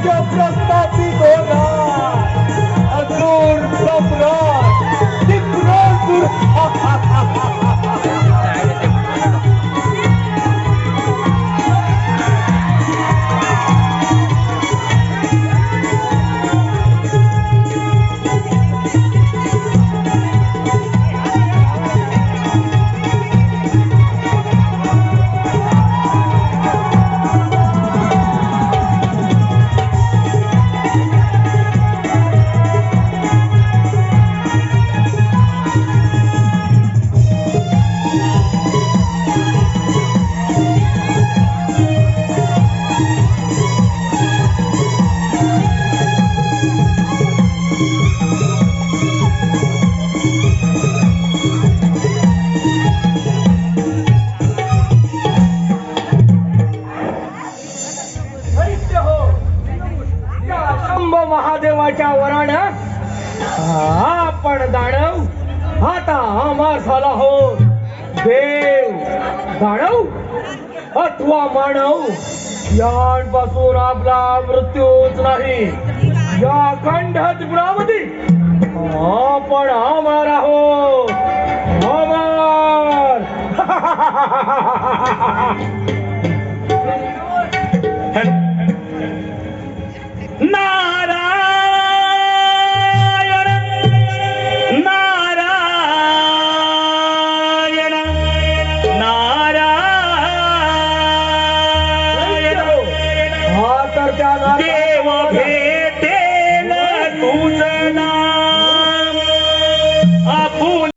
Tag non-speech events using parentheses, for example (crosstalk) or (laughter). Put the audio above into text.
que eu protejo. Warad आपण दानव आता आम्हा झाला हो. देव दानव अथवा मानव यांपासून आपला मृत्यूच नाही. या खंडपुरामध्ये आपण आमार आहोत. आमार (laughs)